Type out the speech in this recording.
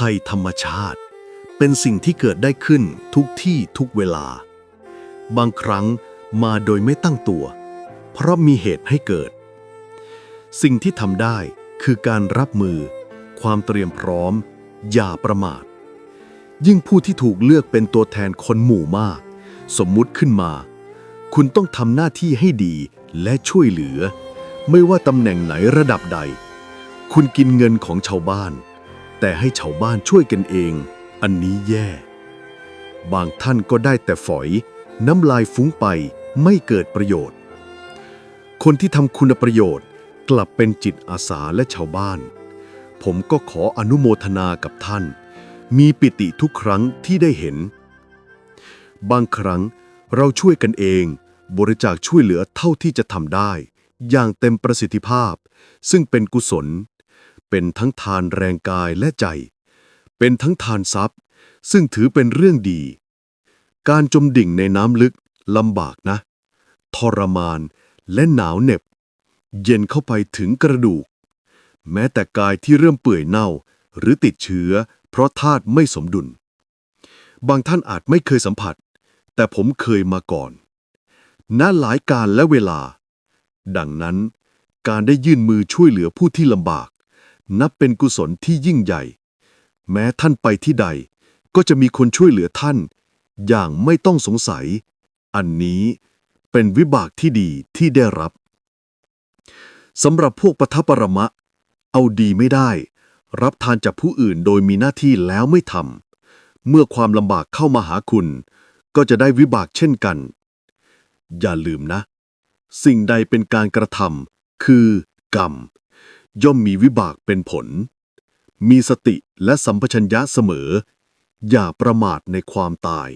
ภัยธรรมชาติ เป็นสิ่งที่เกิดได้ขึ้นทุกที่ทุกเวลา บางครั้งมาโดยไม่ตั้งตัว เพราะมีเหตุให้เกิด สิ่งที่ทำได้คือการรับมือ ความเตรียมพร้อม อย่าประมาท ยิ่งผู้ที่ถูกเลือกเป็นตัวแทนคนหมู่มาก สมมุติขึ้นมา คุณต้องทำหน้าที่ให้ดีและช่วยเหลือ ไม่ว่าตำแหน่งไหนระดับใด คุณกินเงินของชาวบ้าน แต่ให้ชาวบ้านช่วยกันเอง อันนี้แย่ บางท่านก็ได้แต่ฝอย น้ำลายฟุ้งไปไม่เกิดประโยชน์ คนที่ทำคุณประโยชน์กลับเป็นจิตอาสาและชาวบ้าน ผมก็ขออนุโมทนากับท่าน มีปิติทุกครั้งที่ได้เห็น บางครั้งเราช่วยกันเอง บริจาคช่วยเหลือเท่าที่จะทำได้ อย่างเต็มประสิทธิภาพ ซึ่งเป็นกุศล เป็นทั้งทานแรงกายและใจ เป็นทั้งทานทรัพย์ ซึ่งถือเป็นเรื่องดี การจมดิ่งในน้ำลึกลำบากนะ ทรมานและหนาวเหน็บ เย็นเข้าไปถึงกระดูก แม้แต่กายที่เริ่มเปื่อยเน่า หรือติดเชื้อ เพราะธาตุไม่สมดุล บางท่านอาจไม่เคยสัมผัส แต่ผมเคยมาก่อนณหลายการและเวลา ดังนั้นการได้ยื่นมือช่วยเหลือผู้ที่ลำบาก นับเป็นกุศลที่ยิ่งใหญ่ แม้ท่านไปที่ใด ก็จะมีคนช่วยเหลือท่าน อย่างไม่ต้องสงสัย อันนี้เป็นวิบากที่ดีที่ได้รับสำหรับพวกปทัปปรมะ เอาดีไม่ได้ รับทานจากผู้อื่นโดยมีหน้าที่แล้วไม่ทำเมื่อความลำบากเข้ามาหาคุณ ก็จะได้วิบากเช่นกัน อย่าลืมนะ สิ่งใดเป็นการกระทำคือกรรม ย่อมมีวิบากเป็นผล มีสติและสัมปชัญญะเสมอ อย่าประมาทในความตาย